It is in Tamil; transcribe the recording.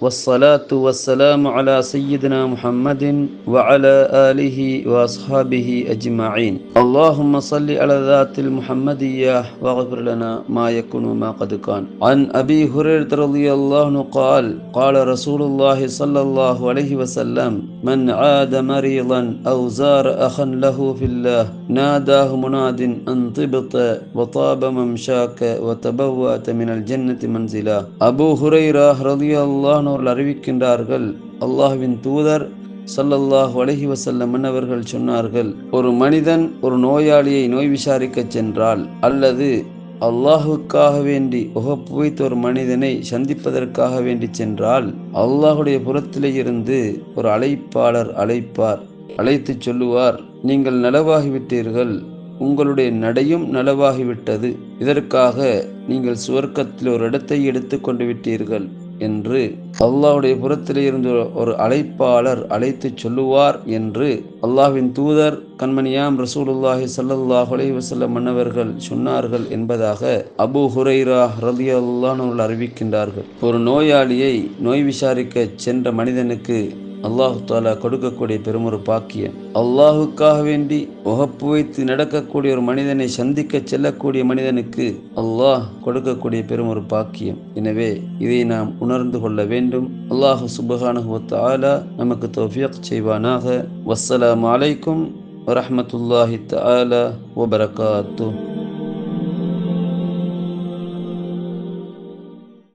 والصلاة والسلام على سيدنا محمد وعلى آله وأصحابه أجمعين. اللهم صل على ذات المحمدية واغفر لنا ما يكون ما قد كان. عن أبي هريرة رضي الله عنه قال قال رسول الله صلى الله عليه وسلم من عاد مريضا أو زار أخا له في الله ناداه مناد أن طبط وطاب ممشاك وتبوأت من الجنة منزلا. أبو هريرة رضي الله عنه அவர்கள் அறிவிக்கின்றார்கள். அல்லாஹ்வின் தூதர் சல்லல்லாஹ் அலஹி வசல்லம் அவர்கள் சொன்னார்கள். ஒரு மனிதன் ஒரு நோயாளியை நோய் விசாரிக்கச் சென்றால் அல்லது அல்லாஹுக்காக வேண்டி உகப்பு வைத்த ஒரு மனிதனை சந்திப்பதற்காக வேண்டி சென்றால் அல்லாஹுடைய புறத்திலே இருந்து ஒரு அழைப்பாளர் அழைப்பார் அழைத்து சொல்லுவார் நீங்கள் நலவாகிவிட்டீர்கள். உங்களுடைய நடையும் நலவாகிவிட்டது. இதற்காக நீங்கள் சுவர்க்கத்தில் ஒரு இடத்தை எடுத்து கொண்டு விட்டீர்கள். என்று அல்லாஹுடைய புறத்திலே இருந்து ஒரு அழைப்பாளர் அழைத்து சொல்லுவார் என்று அல்லாஹ்வின் தூதர் கண்மணியாம் ரசூலுல்லாஹி சல்லல்லாஹ் அலைஹி மன்னவர்கள் சொன்னார்கள் என்பதாக அபு ஹுரைரா ரலி அல்லாஹர்கள் அறிவிக்கின்றார்கள். ஒரு நோயாளியை நோய் விசாரிக்க சென்ற மனிதனுக்கு அல்லாஹு தாலா கொடுக்கக்கூடிய பெருமொரு பாக்கியம் அல்லாஹுக்காக வேண்டி உகப்பு வைத்து நடக்கக்கூடிய ஒரு மனிதனை சந்திக்க செல்லக்கூடிய மனிதனுக்கு அல்லாஹ் கொடுக்கக்கூடிய பெருமொரு பாக்கியம் எனவே இதை நாம் உணர்ந்து கொள்ள வேண்டும். அல்லாஹு சுபஹானஹுவத் ஆலா நமக்கு தோஃபியக் செய்வானாக. வசலாம் அலைக்கும் வரஹமத்துல்லாஹி ஆலா வபரகாத்துஹ்.